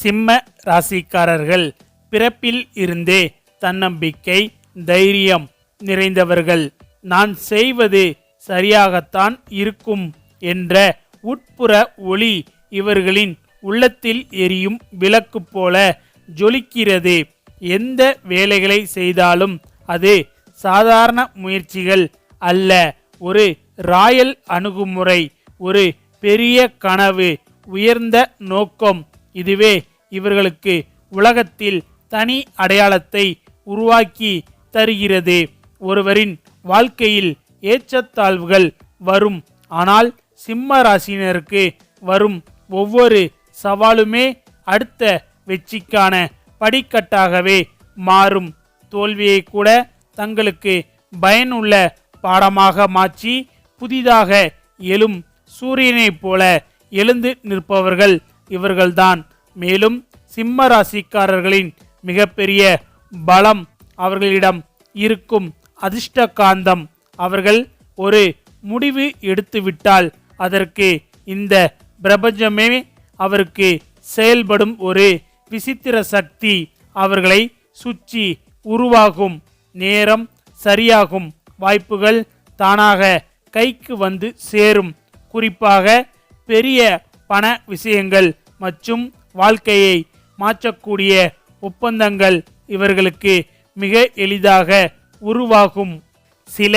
சிம்ம ராசிக்காரர்கள் பிறப்பில் இருந்தே தன்னம்பிக்கை தைரியம் நிறைந்தவர்கள். நான் செய்வது சரியாகத்தான் இருக்கும் என்ற உட்புற ஒளி இவர்களின் உள்ளத்தில் எரியும் விளக்கு போல ஜொலிக்கிறது. எந்த வேலைகளை செய்தாலும் அது சாதாரண முயற்சிகள் அல்ல. ஒரு ராயல் அணுகுமுறை ஒரு பெரிய கனவு உயர்ந்த நோக்கம் இதுவே இவர்களுக்கு உலகத்தில் தனி அடையாளத்தை உருவாக்கி தருகிறது. ஒருவரின் வாழ்க்கையில் ஏற்றத்தாழ்வுகள் வரும். ஆனால் சிம்ம ராசினருக்கு வரும் ஒவ்வொரு சவாலுமே அடுத்த வெற்றிக்கான படிக்கட்டாகவே மாறும். தோல்வியை கூட தங்களுக்கு பயனுள்ள பாடமாக மாற்றி புதிதாக எழும் சூரியனைப் போல எழுந்து நிற்பவர்கள் இவர்கள்தான். மேலும் சிம்ம ராசிக்காரர்களின் மிகப்பெரிய பலம் அவர்களிடம் இருக்கும் அதிர்ஷ்ட காந்தம் அவர்கள் ஒரு முடிவு எடுத்துவிட்டால் அதற்கு இந்த பிரபஞ்சமே அவருக்கு செயல்படும் ஒரு விசித்திர சக்தி அவர்களை சுற்றி உருவாகும். நேரம் சரியாகும். வாய்ப்புகள் தானாக கைக்கு வந்து சேரும். குறிப்பாக பெரிய பண விஷயங்கள் மற்றும் வாழ்க்கையை மாற்றக்கூடிய ஒப்பந்தங்கள் இவர்களுக்கு மிக எளிதாக உருவாகும். சில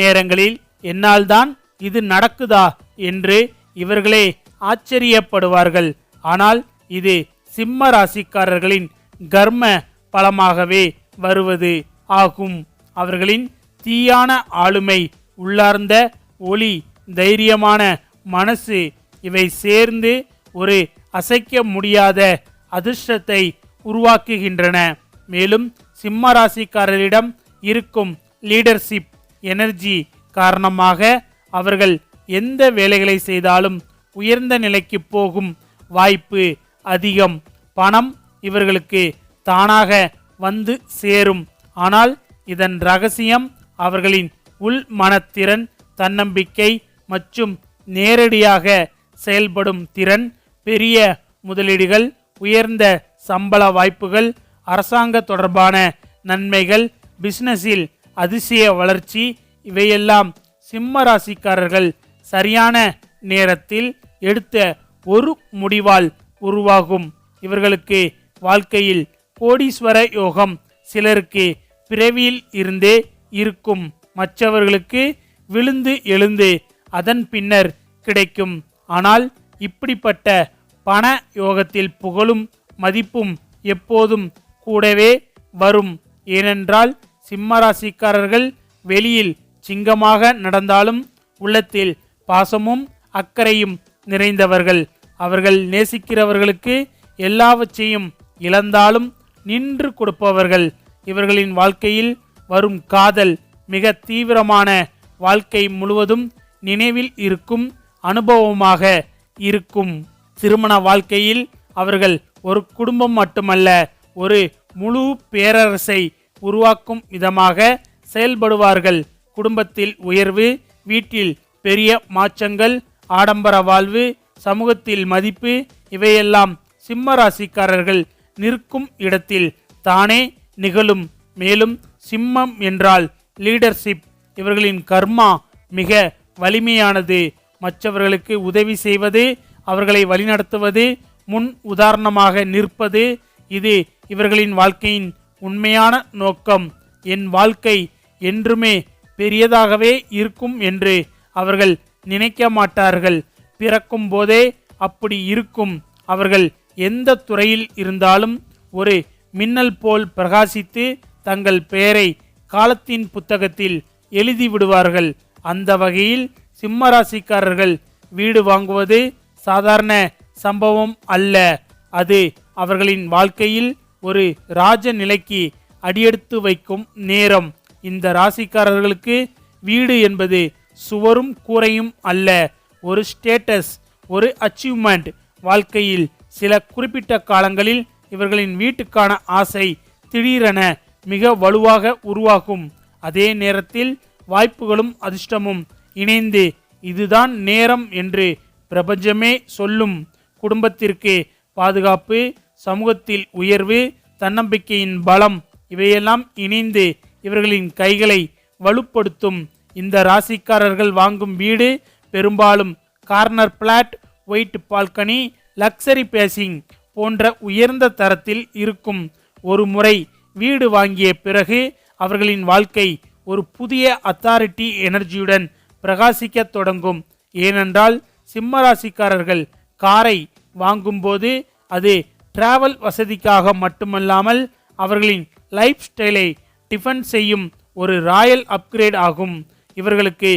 நேரங்களில் என்னால்தான் இது நடக்குதா என்று இவர்களே ஆச்சரியப்படுவார்கள். ஆனால் இது சிம்ம ராசிக்காரர்களின் கர்ம பலமாகவே வருவது ஆகும். அவர்களின் தீயான ஆளுமை உள்ளார்ந்த ஒளி தைரியமான மனசு இவை சேர்ந்து ஒரு அசைக்க முடியாத அதிர்ஷ்டத்தை உருவாக்குகின்றன. மேலும் சிம்ம ராசிக்காரரிடம் இருக்கும் லீடர்ஷிப் எனர்ஜி காரணமாக அவர்கள் எந்த வேலைகளை செய்தாலும் உயர்ந்த நிலைக்கு போகும் வாய்ப்பு அதிகம். பணம் இவர்களுக்கு தானாக வந்து சேரும். ஆனால் இதன் ரகசியம் அவர்களின் உள் மனத்திறன் தன்னம்பிக்கை மற்றும் நேரடியாக செயல்படும் திறன் பெரிய முதலீடுகள் உயர்ந்த சம்பள வாய்ப்புகள் அரசாங்க தொடர்பான நன்மைகள் பிசினஸில் அதிசய வளர்ச்சி இவையெல்லாம் சிம்ம ராசிக்காரர்கள் சரியான நேரத்தில் எடுத்த ஒரு முடிவால் உருவாகும். இவர்களுக்கு வாழ்க்கையில் கோடீஸ்வர யோகம் சிலருக்கு பிறவியில் இருந்தே இருக்கும். மற்றவர்களுக்கு விழுந்து எழுந்து அதன் பின்னர் கிடைக்கும் ஆனால் இப்படிப்பட்ட பண யோகத்தில் புகழும் மதிப்பும் எப்போதும் கூடவே வரும். ஏனென்றால் சிம்மராசிக்காரர்கள் வெளியில் சிங்கமாக நடந்தாலும் உள்ளத்தில் பாசமும் அக்கறையும் நிறைந்தவர்கள். அவர்கள் நேசிக்கிறவர்களுக்கு எல்லாவற்றையும் இழந்தாலும் நின்று கொடுப்பவர்கள். இவர்களின் வாழ்க்கையில் வரும் காதல் மிக தீவிரமான வாழ்க்கை முழுவதும் நினைவில் இருக்கும் அனுபவமாக இருக்கும் திருமண வாழ்க்கையில் அவர்கள் ஒரு குடும்பம் மட்டுமல்ல ஒரு முழு பேரரசை உருவாக்கும் விதமாக செயல்படுவார்கள். குடும்பத்தில் உயர்வு வீட்டில் பெரிய மாற்றங்கள் ஆடம்பர வாழ்வு சமூகத்தில் மதிப்பு இவையெல்லாம் சிம்ம ராசிக்காரர்கள் நிற்கும் இடத்தில் தானே நிகழும். மேலும் சிம்மம் என்றால் லீடர்ஷிப் இவர்களின் கர்மா மிக வலிமையானது. மற்றவர்களுக்கு உதவி செய்வது அவர்களை வழிநடத்துவது முன் உதாரணமாக நிற்பது இது இவர்களின் வாழ்க்கையின் உண்மையான நோக்கம். என் வாழ்க்கை என்றுமே பெரியதாகவே இருக்கும் என்று அவர்கள் நினைக்க மாட்டார்கள். பிறக்கும் போதே அப்படி இருக்கும். அவர்கள் எந்த துறையில் இருந்தாலும் ஒரு மின்னல் போல் பிரகாசித்து தங்கள் பெயரை காலத்தின் புத்தகத்தில் எழுதி விடுவார்கள். அந்த வகையில் சிம்ம ராசிக்காரர்கள் வீடு வாங்குவது சாதாரண சம்பவம் அல்ல. அது அவர்களின் வாழ்க்கையில் ஒரு ராஜ நிலைக்கு அடியெடுத்து வைக்கும் நேரம். இந்த ராசிக்காரர்களுக்கு வீடு என்பது சுவரும் கூரையும் அல்ல. ஒரு ஸ்டேட்டஸ் ஒரு அச்சீவ்மெண்ட். வாழ்க்கையில் சில குறிப்பிட்ட காலங்களில் இவர்களின் வீட்டுக்கான ஆசை திடீரென மிக வலுவாக உருவாகும். அதே நேரத்தில் வாய்ப்புகளும் அதிர்ஷ்டமும் இணைந்து இதுதான் நேரம் என்று பிரபஞ்சமே சொல்லும் குடும்பத்திற்கு பாதுகாப்பு சமூகத்தில் உயர்வு தன்னம்பிக்கையின் பலம் இவையெல்லாம் இணைந்து இவர்களின் கைகளை வலுப்படுத்தும் இந்த ராசிக்காரர்கள் வாங்கும் வீடு பெரும்பாலும் corner flat white balcony luxury facing போன்ற உயர்ந்த தரத்தில் இருக்கும் ஒரு முறை வீடு வாங்கிய பிறகு அவர்களின் வாழ்க்கை ஒரு புதிய அத்தாரிட்டி எனர்ஜியுடன் பிரகாசிக்கத் தொடங்கும். ஏனென்றால் சிம்மராசிக்காரர்கள் காரை வாங்கும்போது அது டிராவல் வசதிக்காக மட்டுமல்லாமல் அவர்களின் லைஃப் ஸ்டைலை டிஃபன் செய்யும் ஒரு ராயல் அப்கிரேட் ஆகும். இவர்களுக்கு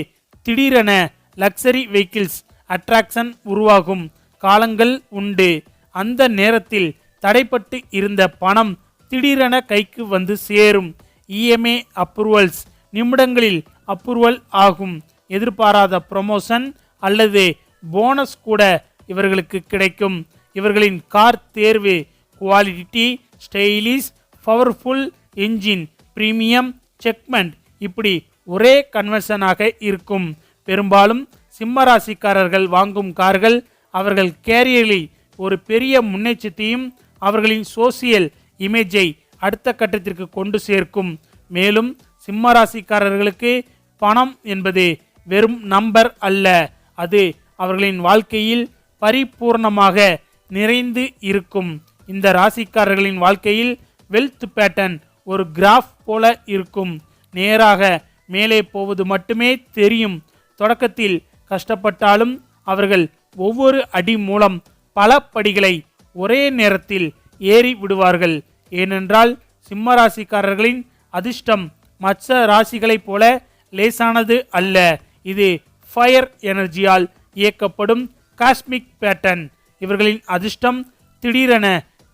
திடீரென லக்ஸரி வெஹிக்கிள்ஸ் அட்ராக்ஷன் உருவாகும் காலங்கள் உண்டு. அந்த நேரத்தில் தடைப்பட்டு இருந்த பணம் திடீரென கைக்கு வந்து சேரும். இஎம்ஏ அப்ரூவல்ஸ் நிமிடங்களில் அப்ரூவல் ஆகும். எதிர்பாராத ப்ரொமோஷன் அல்லது போனஸ் கூட இவர்களுக்கு கிடைக்கும். இவர்களின் கார் தேர்வு quality stylish powerful engine premium segment இப்படி ஒரே கன்வென்ஷனாக இருக்கும். பெரும்பாலும் சிம்மராசிக்காரர்கள் வாங்கும் கார்கள் அவர்கள் கேரியரில் ஒரு பெரிய முன்னேற்றத்தையும் அவர்களின் சோசியல் இமேஜை அடுத்த கட்டத்திற்கு கொண்டு சேர்க்கும். மேலும் சிம்மராசிக்காரர்களுக்கு பணம் என்பது வெறும் நம்பர் அல்ல. அது அவர்களின் வாழ்க்கையில் பரிபூர்ணமாக நிறைந்து இருக்கும். இந்த ராசிக்காரர்களின் வாழ்க்கையில் வெல்த் பேட்டர்ன் ஒரு கிராஃப் போல இருக்கும். நேராக மேலே போவது மட்டுமே தெரியும். தொடக்கத்தில் கஷ்டப்பட்டாலும் அவர்கள் ஒவ்வொரு அடி மூலம் பல படிகளை ஒரே நேரத்தில் ஏறி விடுவார்கள். ஏனென்றால் சிம்ம ராசிக்காரர்களின் அதிர்ஷ்டம் மற்ற ராசிகளைப் போல லேசானது அல்ல. இது ஃபயர் எனர்ஜியால் இயக்கப்படும் காஸ்மிக் பேட்டர்ன் இவர்களின் அதிர்ஷ்டம் திடீரென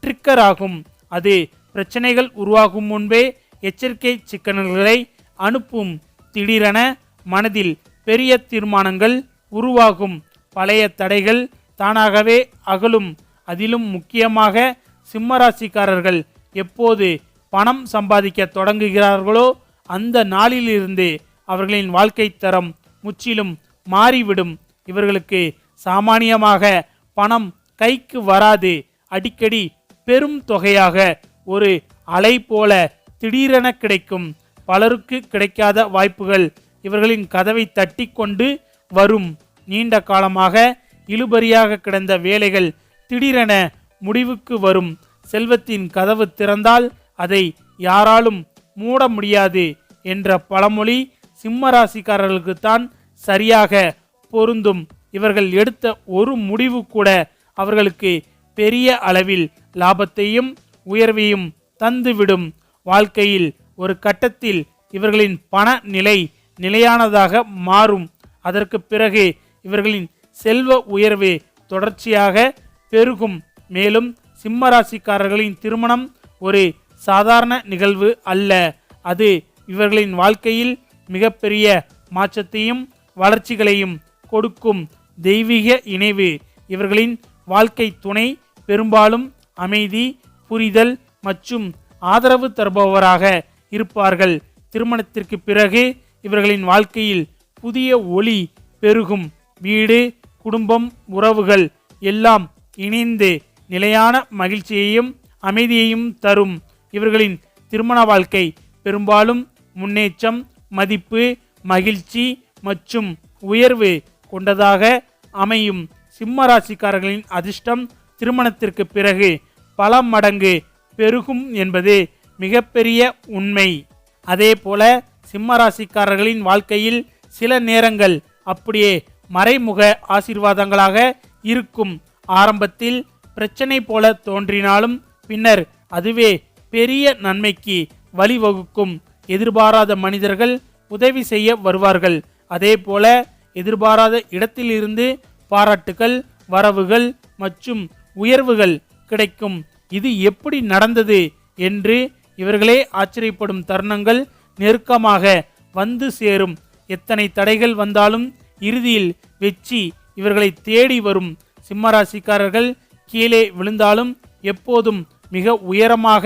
ட்ரிக்கர் ஆகும். அது பிரச்சனைகள் உருவாகும் முன்பே எச்சரிக்கை சிக்கல்களை அனுப்பும். திடீரென மனதில் பெரிய தீர்மானங்கள் உருவாகும். பழைய தடைகள் தானாகவே அகலும். அதிலும் முக்கியமாக சிம்மராசிக்காரர்கள் எப்போது பணம் சம்பாதிக்க தொடங்குகிறார்களோ அந்த நாளிலிருந்து அவர்களின் வாழ்க்கை தரம் முற்றிலும் மாறிவிடும். இவர்களுக்கு சாமானியமாக பணம் கைக்கு வராது. அடிக்கடி பெரும் தொகையாக ஒரு அலை போல திடீரென கிடைக்கும். பலருக்கு கிடைக்காத வாய்ப்புகள் இவர்களின் கதவை தட்டி கொண்டு வரும். நீண்ட காலமாக இழுபறியாக கிடந்த வேலைகள் திடீரென முடிவுக்கு வரும். செல்வத்தின் கதவு திறந்தால் அதை யாராலும் மூட முடியாது என்ற பழமொழி சிம்ம ராசிக்காரர்களுக்குத்தான் சரியாக பொருந்தும். இவர்கள் எடுத்த ஒரு முடிவு கூட அவர்களுக்கு பெரிய அளவில் லாபத்தையும் உயர்வையும் தந்துவிடும். வாழ்க்கையில் ஒரு கட்டத்தில் இவர்களின் பண நிலை நிலையானதாக மாறும். அதற்கு பிறகு இவர்களின் செல்வ உயர்வு தொடர்ச்சியாக பெருகும். மேலும் சிம்ம ராசிக்காரர்களின் திருமணம் ஒரு சாதாரண நிகழ்வு அல்ல. அது இவர்களின் வாழ்க்கையில் மிகப்பெரிய மாற்றத்தையும் வளர்ச்சிகளையும் கொடுக்கும் தெய்வீக இணைவு. இவர்களின் வாழ்க்கை துணை பெரும்பாலும் அமைதி புரிதல் மற்றும் ஆதரவு தருபவராக இருப்பார்கள். திருமணத்திற்கு பிறகு இவர்களின் வாழ்க்கையில் புதிய ஒளி பெருகும். வீடு குடும்பம் உறவுகள் எல்லாம் இணைந்து நிலையான மகிழ்ச்சியையும் அமைதியையும் தரும். இவர்களின் திருமண வாழ்க்கை பெரும்பாலும் முன்னேற்றம் மதிப்பு மகிழ்ச்சி மற்றும் உயர்வு கொண்டதாக அமையும் சிம்ம ராசிக்காரர்களின் அதிர்ஷ்டம் திருமணத்திற்கு பிறகு பல மடங்கு பெருகும் என்பது மிகப்பெரிய உண்மை. அதே போல சிம்ம ராசிக்காரர்களின் வாழ்க்கையில் சில நேரங்கள் அப்படியே மறைமுக ஆசீர்வாதங்களாக இருக்கும். ஆரம்பத்தில் பிரச்சனை போல தோன்றினாலும் பின்னர் அதுவே பெரிய நன்மைக்கு வழிவகுக்கும். எதிர்பாராத மனிதர்கள் உதவி செய்ய வருவார்கள். அதே போல எதிர்பாராத இடத்திலிருந்து பாராட்டுகள் வரவுகள் மற்றும் உயர்வுகள் கிடைக்கும். இது எப்படி நடந்தது என்று இவர்களே ஆச்சரியப்படும் தருணங்கள் நெருக்கமாக வந்து சேரும். எத்தனை தடைகள் வந்தாலும் இறுதியில் வெற்றி இவர்களை தேடி வரும். சிம்மராசிக்காரர்கள் கீழே விழுந்தாலும் எப்போதும் மிக உயரமாக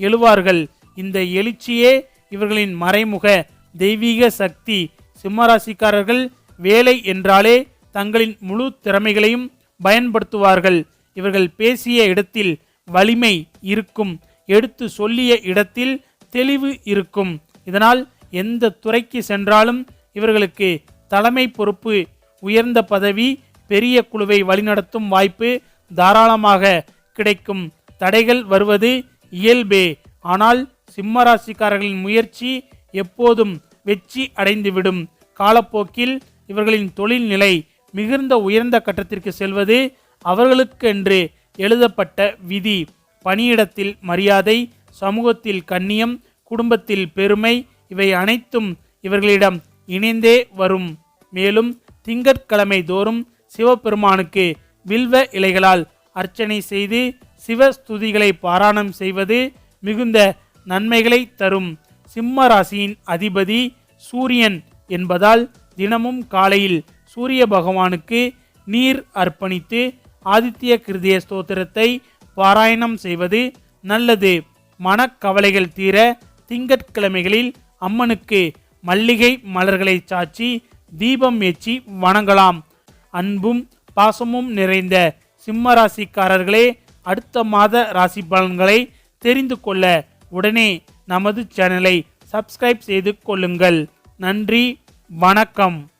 எழுவார்கள். இந்த எழுச்சியே இவர்களின் மறைமுக தெய்வீக சக்தி சிம்மராசிக்காரர்கள் வேலை என்றாலே தங்களின் முழு திறமைகளையும் பயன்படுத்துவார்கள். இவர்கள் பேசிய இடத்தில் வலிமை இருக்கும் எடுத்து சொல்லிய இடத்தில் தெளிவு இருக்கும். இதனால் எந்த துறைக்கு சென்றாலும் இவர்களுக்கு தலைமை பொறுப்பு உயர்ந்த பதவி பெரிய குழுவை வழிநடத்தும் வாய்ப்பு தாராளமாக கிடைக்கும். தடைகள் வருவது இயல்பே. ஆனால் சிம்மராசிக்காரர்களின் முயற்சி எப்போதும் வெற்றி அடைந்துவிடும். காலப்போக்கில் இவர்களின் தொழில்நிலை மிகுந்த உயர்ந்த கட்டத்திற்கு செல்வது அவர்களுக்கென்று எழுதப்பட்ட விதி. பணியிடத்தில் மரியாதை சமூகத்தில் கண்ணியம் குடும்பத்தில் பெருமை இவை அனைத்தும் இவர்களிடம் இணைந்தே வரும். மேலும் திங்கட்கிழமை தோறும் சிவபெருமானுக்கு வில்வ இலைகளால் அர்ச்சனை செய்து சிவ ஸ்துதிகளை பாராயணம் செய்வது மிகுந்த நன்மைகளை தரும். சிம்ம ராசியின் அதிபதி சூரியன் என்பதால் தினமும் காலையில் சூரிய பகவானுக்கு நீர் அர்ப்பணித்து ஆதித்ய கிருதிய ஸ்தோத்திரத்தை பாராயணம் செய்வது நல்லது. மனக்கவலைகள் தீர திங்கட்கிழமைகளில் அம்மனுக்கு மல்லிகை மலர்களை சாச்சி தீபம் ஏற்றி வணங்கலாம். அன்பும் பாசமும் நிறைந்த சிம்ம ராசிக்காரர்களே அடுத்த மாத ராசி பலன்களை தெரிந்து கொள்ள உடனே நமது சேனலை சப்ஸ்கிரைப் செய்து கொள்ளுங்கள். நன்றி வணக்கம்.